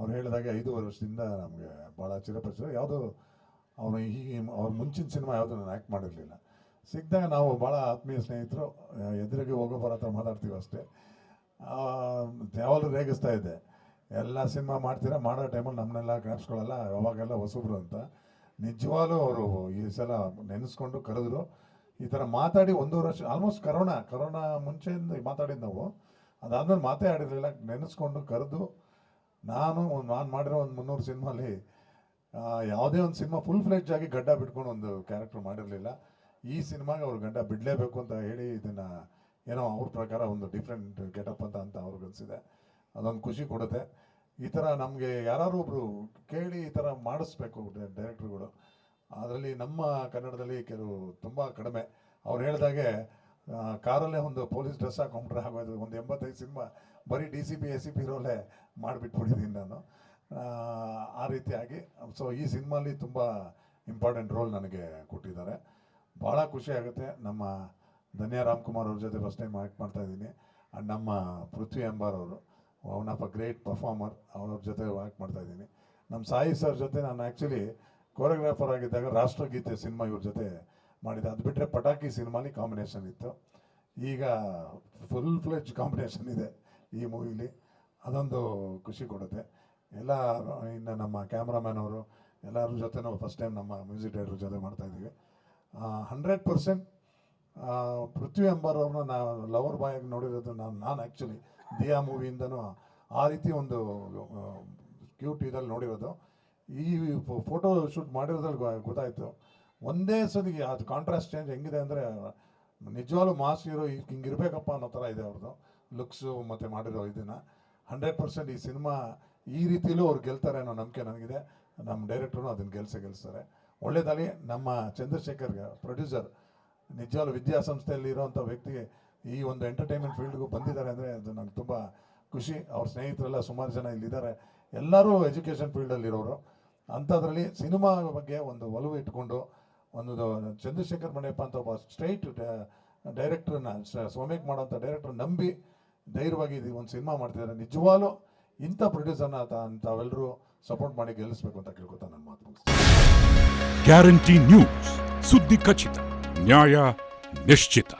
ಅವ್ರು ಹೇಳಿದಾಗ ಐದು ವರ್ಷದಿಂದ ನಮಗೆ ಭಾಳ ಚಿರಪರಿಚಿತ. ಯಾವುದು ಅವನು ಹೀಗೆ ಅವ್ರ ಮುಂಚಿನ ಸಿನಿಮಾ ಯಾವುದೂ ನಾನು ಆ್ಯಕ್ಟ್ ಮಾಡಿರಲಿಲ್ಲ. ಸಿಕ್ಕಿದಾಗ ನಾವು ಭಾಳ ಆತ್ಮೀಯ ಸ್ನೇಹಿತರು, ಎದುರಿಗೆ ಹೋಗೋ ಬರೋ ಹತ್ರ ಮಾತಾಡ್ತೀವಿ ಅಷ್ಟೇ. ಯಾವಾಗಲೂ ರೇಗಿಸ್ತಾ ಇದ್ದೆ. ಎಲ್ಲ ಸಿನಿಮಾ ಮಾಡ್ತೀರಾ, ಮಾಡೋ ಟೈಮಲ್ಲಿ ನಮ್ಮನ್ನೆಲ್ಲ ಜ್ಞಾಪಿಸ್ಕೊಳ್ಳಲ್ಲ ಯಾವಾಗೆಲ್ಲ ಹೊಸಬ್ರು ಅಂತ. ನಿಜವಾಗ್ಲೂ ಅವರು ಈ ಸಲ ನೆನೆಸ್ಕೊಂಡು ಕರೆದ್ರು. ಈ ಥರ ಮಾತಾಡಿ ಒಂದೂವರೆ ವರ್ಷ, ಆಲ್ಮೋಸ್ಟ್ ಕರೋನಾ ಕರೋನಾ ಮುಂಚೆಯಿಂದ ಮಾತಾಡಿದ್ದು ನಾವು. ಅದಾದ್ಮೇಲೆ ಮಾತೇ ಆಡಿರಲಿಲ್ಲ, ನೆನೆಸ್ಕೊಂಡು ಕರೆದು ನಾನು ನಾನು ಮಾಡಿರೋ ಒಂದು ಮುನ್ನೂರು ಸಿನಿಮಾಲಿ ಯಾವುದೇ ಒಂದು ಸಿನಿಮಾ ಫುಲ್ ಫ್ಲೆಜ್ ಆಗಿ ಗಡ್ಡ ಬಿಟ್ಕೊಂಡು ಒಂದು ಕ್ಯಾರೆಕ್ಟರ್ ಮಾಡಿರಲಿಲ್ಲ. ಈ ಸಿನಿಮಾಗೆ ಅವ್ರು ಗಡ್ಡ ಬಿಡಲೇಬೇಕು ಅಂತ ಹೇಳಿ ಇದನ್ನು ಏನೋ ಅವ್ರ ಪ್ರಕಾರ ಒಂದು ಡಿಫ್ರೆಂಟ್ ಗೆಟಪ್ ಅಂತ ಅಂತ ಅವ್ರಿಗೆ ಅನಿಸಿದೆ. ಅದೊಂದು ಖುಷಿ ಕೊಡುತ್ತೆ. ಈ ಥರ ನಮಗೆ ಯಾರಾದ್ರೂ ಒಬ್ರು ಕೇಳಿ ಈ ಥರ ಮಾಡಿಸ್ಬೇಕು ಡೈರೆಕ್ಟ್ರುಗಳು ಅದರಲ್ಲಿ ನಮ್ಮ ಕನ್ನಡದಲ್ಲಿ ಕೆಲವು ತುಂಬ ಕಡಿಮೆ. ಅವ್ರು ಹೇಳಿದಾಗೆ ಕಾರಲ್ಲೇ ಒಂದು ಪೊಲೀಸ್ ಡ್ರೆಸ್ ಹಾಕೊಂಡ್ರೆ ಆಗೋದು ಒಂದು ಎಂಬತ್ತೈದು ಸಿನಿಮಾ ಬರೀ D C P A C P ರೋಲೇ ಮಾಡಿಬಿಟ್ಬಿಟ್ಟಿದ್ದೀನಿ ನಾನು. ಆ, ರೀತಿಯಾಗಿ. ಸೊ ಈ ಸಿನಿಮಾಲಿ ತುಂಬ ಇಂಪಾರ್ಟೆಂಟ್ ರೋಲ್ ನನಗೆ ಕೊಟ್ಟಿದ್ದಾರೆ. ಭಾಳ ಖುಷಿ ಆಗುತ್ತೆ. ನಮ್ಮ ಧನ್ಯ ರಾಮ್ಕುಮಾರ್ ಅವ್ರ ಜೊತೆ ಫಸ್ಟ್ ಟೈಮ್ ಆ್ಯಕ್ಟ್ ಮಾಡ್ತಾ ಇದ್ದೀನಿ. ಆ್ಯಂಡ್ ನಮ್ಮ ಪೃಥ್ವಿ ಅಂಬಾರ್ ಅವರು one of a great performer ಅವ್ರ ಜೊತೆ ಆ್ಯಕ್ಟ್ ಮಾಡ್ತಾ ಇದ್ದೀನಿ. ನಮ್ಮ ಸಾಯಿ ಸರ್ ಜೊತೆ ನಾನು ಆ್ಯಕ್ಚುಲಿ ಕೋರಿಯೋಗ್ರಾಫರ್ ಆಗಿದ್ದಾಗ ರಾಷ್ಟ್ರಗೀತೆ ಸಿನಿಮಾ ಇವ್ರ ಜೊತೆ ಮಾಡಿದ್ದೆ ಅದು ಬಿಟ್ಟರೆ ಪಟಾಕಿ ಸಿನಿಮಾಲಿ ಕಾಂಬಿನೇಷನ್ ಇತ್ತು. ಈಗ ಫುಲ್ ಫ್ಲೆಜ್ ಕಾಂಬಿನೇಷನ್ ಇದೆ ಈ ಮೂವಿಲಿ ಅದೊಂದು ಖುಷಿ ಕೊಡುತ್ತೆ. ಎಲ್ಲ, ಇನ್ನು ನಮ್ಮ ಕ್ಯಾಮ್ರಾಮ್ಯಾನ್ ಅವರು ಎಲ್ಲರ ಜೊತೆನೂ ಫಸ್ಟ್ ಟೈಮ್ ನಮ್ಮ ಮ್ಯೂಸಿಕ್ ಡೈರೆಕ್ಟರ್ ಜೊತೆ ಮಾಡ್ತಾ ಇದ್ದೀವಿ. ಹಂಡ್ರೆಡ್ ಪರ್ಸೆಂಟ್ ಪೃಥ್ವಿ ಅಂಬಾರವ್ರನ್ನ ನಾವು ಲವರ್ ಬಾಯ್ ಆಗಿ ನೋಡಿರೋದು ನಾನು ನಾನು ಆ್ಯಕ್ಚುಲಿ ದಿಯಾ ಮೂವಿಯಿಂದನೂ ಆ ರೀತಿ ಒಂದು ಕ್ಯೂಟ್ ಇದರಲ್ಲಿ ನೋಡಿರೋದು. ಈ ಫೋಟೋ ಶೂಟ್ ಮಾಡಿರೋದ್ರಲ್ಲಿ ಗೊತ್ತಾಯ್ತು. ಒಂದೇ ಸದಿಗೆ ಅದು ಕಾಂಟ್ರಾಸ್ಟ್ ಚೇಂಜ್ ಹೆಂಗಿದೆ ಅಂದರೆ, ನಿಜವಾಗ್ಲೂ ಮಾಸ್ ಹೀರೋ ಇರಬೇಕಪ್ಪ ಅನ್ನೋ ಥರ ಇದೆ ಅವ್ರದ್ದು ಲುಕ್ಸು ಮತ್ತು ಮಾಡಿರೋ ಇದನ್ನು. ಹಂಡ್ರೆಡ್ ಪರ್ಸೆಂಟ್ ಈ ಸಿನಿಮಾ ಈ ರೀತಿಯಲ್ಲೂ ಅವ್ರು ಗೆಲ್ತಾರೆ ಅನ್ನೋ ನಂಬಿಕೆ ನನಗಿದೆ. ನಮ್ಮ ಡೈರೆಕ್ಟ್ರು ಅದನ್ನು ಗೆಲ್ಸೇ ಗೆಲ್ಸ್ತಾರೆ. ಒಳ್ಳೆಯದಾಗಿ ನಮ್ಮ ಚಂದ್ರಶೇಖರ್ ಪ್ರೊಡ್ಯೂಸರ್ ನಿಜವಾಗ್ಲೂ ವಿದ್ಯಾಸಂಸ್ಥೆಯಲ್ಲಿ ಇರೋವಂಥ ವ್ಯಕ್ತಿ ಈ ಒಂದು ಎಂಟರ್ಟೈನ್ಮೆಂಟ್ ಫೀಲ್ಡ್ಗೂ ಬಂದಿದ್ದಾರೆ ಅಂದರೆ ಅದು ನನಗೆ ತುಂಬ ಖುಷಿ. ಅವ್ರ ಸ್ನೇಹಿತರೆಲ್ಲ ಸುಮಾರು ಜನ ಇಲ್ಲಿದ್ದಾರೆ. ಎಲ್ಲರೂ ಎಜುಕೇಷನ್ ಫೀಲ್ಡಲ್ಲಿರೋರು ಅಂಥದ್ರಲ್ಲಿ ಸಿನಿಮಾ ಬಗ್ಗೆ ಒಂದು ಒಲವು ಇಟ್ಕೊಂಡು ಒಂದು ಚಂದ್ರಶೇಖರ್ ಮಣಿಯಪ್ಪ ಅಂತ ಒಬ್ಬ ಸ್ಟ್ರೈಟ್ ಡೈರೆಕ್ಟ್ರನ್ನ ಸೋಮೇಕ್ ಮಾಡೋಂಥ ಡೈರೆಕ್ಟರ್ ನಂಬಿ ಧೈರ್ಯವಾಗಿ ಇದು ಒಂದು ಸಿನಿಮಾ ಮಾಡ್ತಿದ್ದಾರೆ. ನಿಜವಾಗ್ಲೂ ಇಂಥ ಪ್ರೊಡ್ಯೂಸರ್ನ ತಾವೆಲ್ಲರೂ ಸಪೋರ್ಟ್ ಮಾಡಿ ಗೆಲ್ಲಿಸ್ಬೇಕು ಅಂತ ಕೇಳ್ಕೊತಾ ನನ್ನ ಮಾತು ಗ್ಯಾರಂಟಿ ನ್ಯೂಸ್, ಸುದ್ದಿ ಖಚಿತ, ನ್ಯಾಯ ನಿಶ್ಚಿತ.